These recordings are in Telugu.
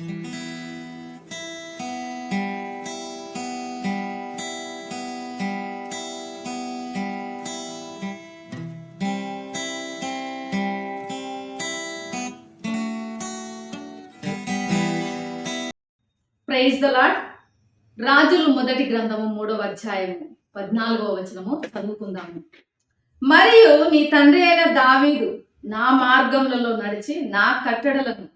ప్రైజ్ ద లాడ్ రాజులు మొదటి గ్రంథము మూడవ అధ్యాయము పద్నాలుగవ వచనము చదువుకుందాము. మరియు నీ తండ్రి అయిన దావీదు నా మార్గములలో నడిచి నా కట్టడలను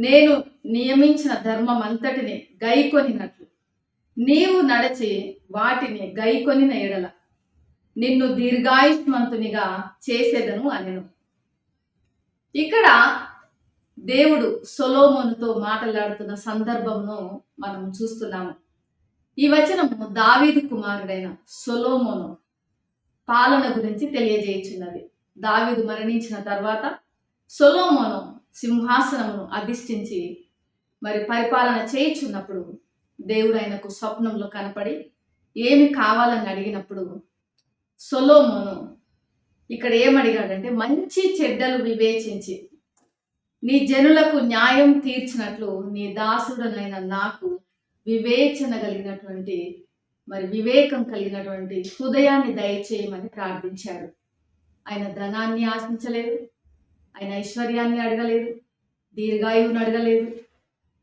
నేను నియమించిన ధర్మం అంతటిని గైకొనినట్లు. నీవు నడిచి వాటిని గైకొనిన ఎడల. నిన్ను దీర్ఘాయుష్మంతునిగా చేసేదను అనెను. ఇక్కడ దేవుడు సొలోమోనుతో మాట్లాడుతున్న సందర్భంను మనం చూస్తున్నాము. ఈ వచనము దావీదు కుమారుడైన సొలోమోను పాలన గురించి తెలియజేయుచున్నది. దావీదు మరణించిన తర్వాత సొలోమోను సింహాసనమును అధిష్ఠించి మరి పరిపాలన చేయుచున్నప్పుడు దేవుడు ఆయనకు స్వప్నంలో కనపడి ఏమి కావాలని అడిగినప్పుడు సొలోమును ఇక్కడ ఏమడిగాడంటే మంచి చెడ్డలు వివేచించి నీ జనులకు న్యాయం తీర్చినట్లు నీ దాసుడనైన నాకు వివేచన కలిగినటువంటి మరి వివేకం కలిగినటువంటి హృదయాన్ని దయచేయమని ప్రార్థించాడు. ఆయన ధనాన్ని ఆశించలేదు ఆయన ఐశ్వర్యాన్ని అడగలేదు దీర్ఘాయువును అడగలేదు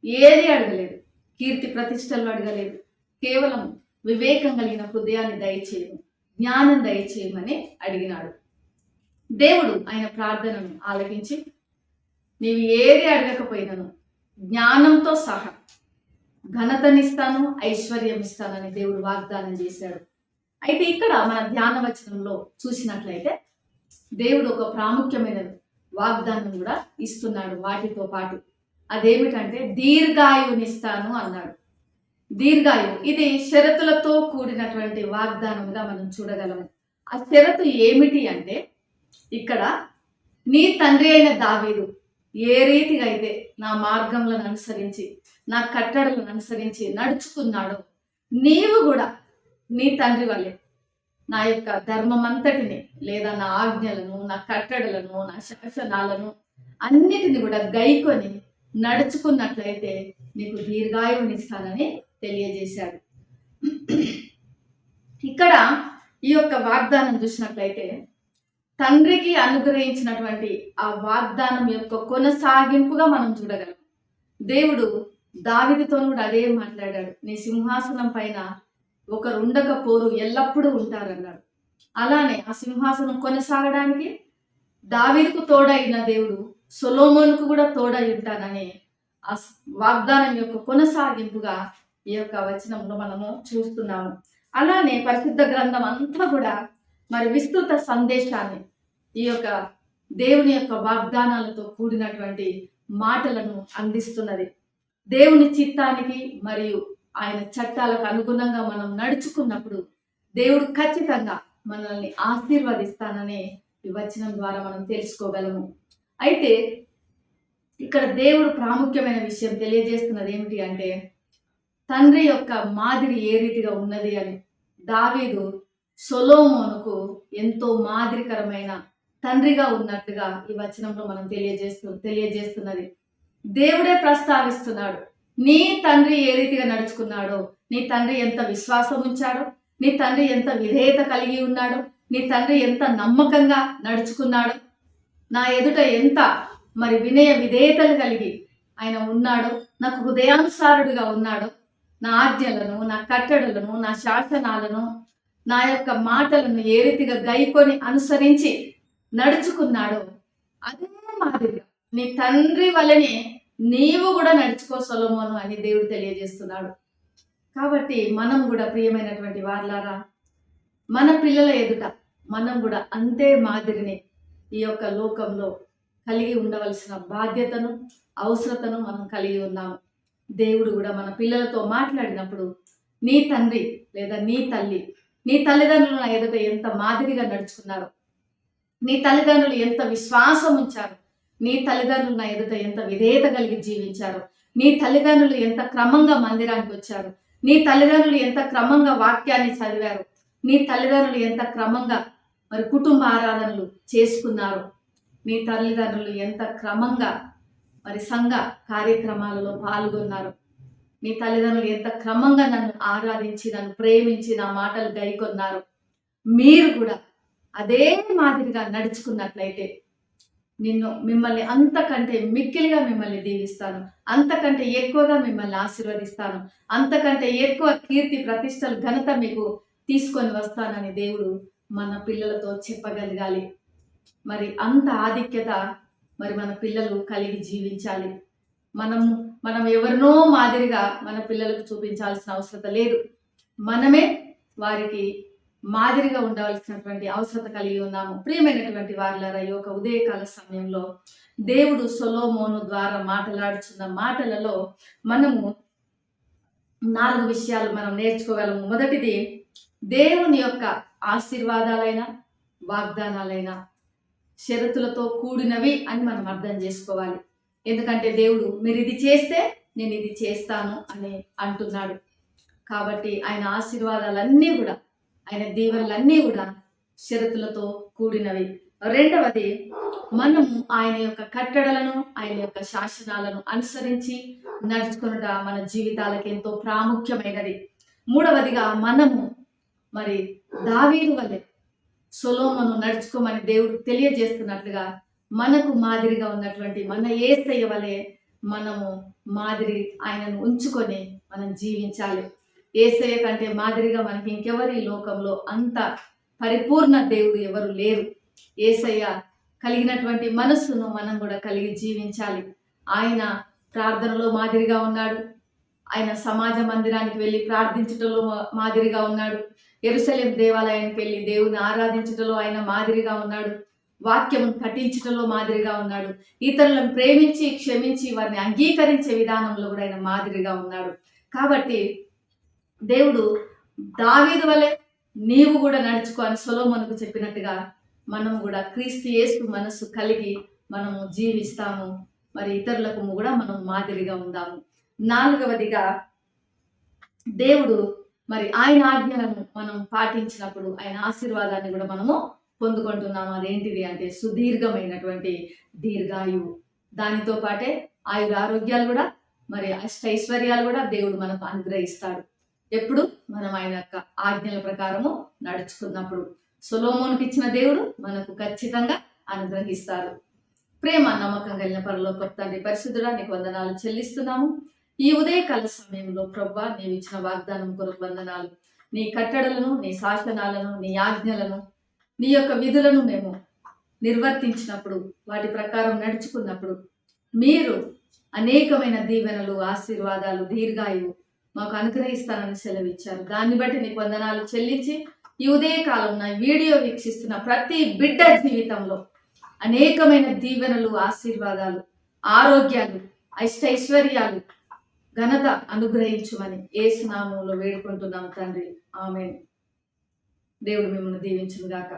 ఏది అడగలేదు కీర్తి ప్రతిష్టలు అడగలేదు. కేవలం వివేకం కలిగిన హృదయాన్ని దయచేయము జ్ఞానం దయచేయమని అడిగినాడు. దేవుడు ఆయన ప్రార్థనను ఆలకించి నీవు ఏది అడగకపోయినను జ్ఞానంతో సహా ఘనతనిస్తాను ఐశ్వర్యం ఇస్తానని దేవుడు వాగ్దానం చేశాడు. అయితే ఇక్కడ మన ధ్యాన వచనంలో చూసినట్లయితే దేవుడు ఒక ప్రాముఖ్యమైనది వాగ్దానం కూడా ఇస్తున్నాడు వాటితో పాటు. అదేమిటంటే దీర్ఘాయువునిస్తాను అన్నాడు. దీర్ఘాయువు. ఇది షరతులతో కూడినటువంటి వాగ్దానంగా మనం చూడగలము. ఆ షరతు ఏమిటి అంటే ఇక్కడ నీ తండ్రి అయిన దావీదు ఏ రీతిగా అయితే నా మార్గంలను అనుసరించి నా కట్టడలను అనుసరించి నడుచుకున్నాడో నీవు కూడా నీ తండ్రి వల్లే నా యొక్క ధర్మం అంతటిని లేదా నా ఆజ్ఞలను నా కట్టడలను నా శాసనాలను అన్నిటిని కూడా గైకొని నడుచుకున్నట్లయితే నీకు దీర్ఘాయువునిస్తానని తెలియజేశాడు. ఇక్కడ ఈ యొక్క వాగ్దానం చూసినట్లయితే తండ్రికి అనుగ్రహించినటువంటి ఆ వాగ్దానం యొక్క కొనసాగింపుగా మనం చూడగలం. దేవుడు దావిదితో కూడా అదే మాట్లాడాడు. నీ సింహాసనం పైన ఒకరు ఉండకపోరు ఎల్లప్పుడూ ఉంటారన్నాడు. అలానే ఆ సింహాసనం కొనసాగడానికి దావీదుకు తోడైన దేవుడు సొలోమోన్కు కూడా తోడై ఉంటానని ఆ వాగ్దానం యొక్క కొనసాగింపుగా ఈ యొక్క వచనంలో మనము చూస్తున్నాము. అలానే పరిశుద్ధ గ్రంథం అంతా కూడా మరి విస్తృత సందేశాన్ని ఈ యొక్క దేవుని యొక్క వాగ్దానాలతో కూడినటువంటి మాటలను అందిస్తున్నది. దేవుని చిత్తానికి మరియు ఆయన చట్టాలకు అనుగుణంగా మనం నడుచుకున్నప్పుడు దేవుడు ఖచ్చితంగా మనల్ని ఆశీర్వదిస్తానని వివచనం ద్వారా మనం తెలుసుకోగలము. అయితే ఇక్కడ దేవుడు ప్రాముఖ్యమైన విషయం తెలియజేస్తున్నది ఏమిటి అంటే తండ్రి యొక్క మాదిరి ఏ రీతిగా ఉన్నది అని. దావీదు సొలోమోనుకు ఎంతో మాదిరికరమైన తండ్రిగా ఉన్నట్టుగా ఈ వచనంలో మనం తెలియజేస్తు తెలియజేస్తున్నది. దేవుడే ప్రస్తావిస్తున్నాడు. నీ తండ్రి ఏ రీతిగా నడుచుకున్నాడో నీ తండ్రి ఎంత విశ్వాసం ఉంచాడో నీ తండ్రి ఎంత విధేయత కలిగి ఉన్నాడో నీ తండ్రి ఎంత నమ్మకంగా నడుచుకున్నాడో నా ఎదుట ఎంత మరి వినయ విధేయతలు కలిగి ఆయన ఉన్నాడో నాకు హృదయానుసారుడుగా ఉన్నాడో నా ఆజ్ఞలను నా కట్టడలను నా శాసనాలను నా యొక్క మాటలను ఏ రీతిగా గైకొని అనుసరించి నడుచుకున్నాడో అదే మాదిరిగా నీ తండ్రి వలనే నీవు కూడా నడుచుకో సొలమోను అని దేవుడు తెలియజేస్తున్నాడు. కాబట్టి మనం కూడా ప్రియమైనటువంటి వార్లారా మన పిల్లల ఎదుట మనం కూడా అంతే మాదిరిని ఈ యొక్క లోకంలో కలిగి ఉండవలసిన బాధ్యతను అవసరతను మనం కలిగి ఉన్నాము దేవుడు కూడా మన పిల్లలతో మాట్లాడినప్పుడు నీ తండ్రి లేదా నీ తల్లి నీ తల్లిదండ్రులు ఎదుట ఎంత మాదిరిగా నడుచుకున్నారు నీ తల్లిదండ్రులు ఎంత విశ్వాసం ఉంచారు నీ తల్లిదండ్రులు నా ఎదుట ఎంత విధేయత కలిగి జీవించారు? నీ తల్లిదండ్రులు ఎంత క్రమంగా మందిరానికి వచ్చారు? నీ తల్లిదండ్రులు ఎంత క్రమంగా వాక్యాన్ని చదివారు? నీ తల్లిదండ్రులు ఎంత క్రమంగా మరి కుటుంబ ఆరాధనలు చేసుకున్నారు? నీ తల్లిదండ్రులు ఎంత క్రమంగా మరి సంఘ కార్యక్రమాలలో పాల్గొన్నారు? నీ తల్లిదండ్రులు ఎంత క్రమంగా నన్ను ఆరాధించి నన్ను ప్రేమించి నా మాటలు గైకొన్నారు? మీరు కూడా అదే మాదిరిగా నడుచుకున్నట్లయితే నిన్ను మిమ్మల్ని అంతకంటే మిక్కిలిగా మిమ్మల్ని దీవిస్తాను. అంతకంటే ఎక్కువగా మిమ్మల్ని ఆశీర్వదిస్తాను. అంతకంటే ఎక్కువ కీర్తి ప్రతిష్టలు ఘనత మీకు తీసుకొని వస్తానని దేవుడు మన పిల్లలతో చెప్పగలగాలి. మరి అంత ఆధిక్యత మరి మన పిల్లలు కలిగి జీవించాలి. మనం మనం ఎవరినో మాదిరిగా మన పిల్లలకు చూపించాల్సిన అవసరం లేదు. మనమే వారికి మాదిరిగా ఉండవలసినటువంటి అవసరత కలిగి ఉన్నాము. ప్రియమైనటువంటి వారులారా ఈ యొక్క ఉదయకాల సమయంలో దేవుడు సొలోమోను ద్వారా మాట్లాడుచున్న మాటలలో మనము నాలుగు విషయాలు మనం నేర్చుకోగలము. మొదటిది దేవుని యొక్క ఆశీర్వాదాలైన వాగ్దానాలైన షరతులతో కూడినవి అని మనం అర్థం చేసుకోవాలి. ఎందుకంటే దేవుడు మీరు ఇది చేస్తే నేను ఇది చేస్తాను అని అంటున్నాడు. కాబట్టి ఆయన ఆశీర్వాదాలన్నీ కూడా ఆయన దీవెనలన్నీ కూడా షరతులతో కూడినవి. రెండవది మనము ఆయన యొక్క కట్టడలను ఆయన యొక్క శాసనాలను అనుసరించి నడుచుకున్నట మన జీవితాలకు ఎంతో ప్రాముఖ్యమైనది. మూడవదిగా మనము మరి దావీదు వల్లే సొలోమను నడుచుకోమని దేవుడు తెలియజేస్తున్నట్లుగా మనకు మాదిరిగా ఉన్నటువంటి మన ఏసయ్య వలె మనము మాదిరి ఆయనను ఉంచుకొని మనం జీవించాలి. ఏసయ్య కంటే మాదిరిగా మనకి ఇంకెవరు ఈ లోకంలో అంత పరిపూర్ణ దేవుడు ఎవరు లేరు. ఏసయ్య కలిగినటువంటి మనస్సును మనం కూడా కలిగి జీవించాలి. ఆయన ప్రార్థనలో మాదిరిగా ఉన్నాడు. ఆయన సమాజ మందిరానికి వెళ్ళి ప్రార్థించటంలో మాదిరిగా ఉన్నాడు. ఎరుసలేం దేవాలయానికి వెళ్ళి దేవుని ఆరాధించటంలో ఆయన మాదిరిగా ఉన్నాడు. వాక్యం పఠించటంలో మాదిరిగా ఉన్నాడు. ఇతరులను ప్రేమించి క్షమించి వారిని అంగీకరించే విధానంలో కూడా ఆయన మాదిరిగా ఉన్నాడు. కాబట్టి దేవుడు దావీదు వలె నీవు కూడా నడుచుకో అని సొలోమోనుకు చెప్పినట్టుగా మనం కూడా క్రీస్తు యేసు మనస్సు కలిగి మనము జీవిస్తాము. మరి ఇతరులకు కూడా మనం మాదిరిగా ఉందాము. నాలుగవదిగా దేవుడు మరి ఆయన ఆజ్ఞలను మనం పాటించినప్పుడు ఆయన ఆశీర్వాదాన్ని కూడా మనము పొందుకుంటున్నాము. అదేంటిది అంటే సుదీర్ఘమైనటువంటి దీర్ఘాయువు. దానితో పాటే ఆయుర ఆరోగ్యాలు కూడా మరి అష్టైశ్వర్యాలు కూడా దేవుడు మనకు అనుగ్రహిస్తాడు. ఎప్పుడు? మనం ఆయన యొక్క ఆజ్ఞల ప్రకారము నడుచుకున్నప్పుడు. సొలోమోనుకి ఇచ్చిన దేవుడు మనకు ఖచ్చితంగా అనుగ్రహిస్తారు. ప్రేమ నమ్మకం కలిగిన పరలోక తండ్రి పరిశుద్ధుడా నీకు వందనాలు చెల్లిస్తున్నాము. ఈ ఉదయకాల సమయంలో ప్రభా నీవు ఇచ్చిన వాగ్దానం కొరకు వందనాలు. నీ కట్టడలను నీ శాసనాలను నీ ఆజ్ఞలను నీ యొక్క విధులను మేము నిర్వర్తించినప్పుడు వాటి ప్రకారం నడుచుకున్నప్పుడు మీరు అనేకమైన దీవెనలు ఆశీర్వాదాలు దీర్ఘాయువు. మాకు అనుగ్రహిస్తానని సెలవిచ్చారు. దాన్ని బట్టి నీకు వందనాలు చెల్లించి ఈ ఉదయకాలం నా వీడియో వీక్షిస్తున్న ప్రతి బిడ్డ జీవితంలో అనేకమైన దీవెనలు ఆశీర్వాదాలు ఆరోగ్యాలు అష్టైశ్వర్యాలు ఘనత అనుగ్రహించుమని సునామంలో వేడుకుంటున్నాం తండ్రి. ఆమె దేవుడు మిమ్మల్ని దీవించుగాక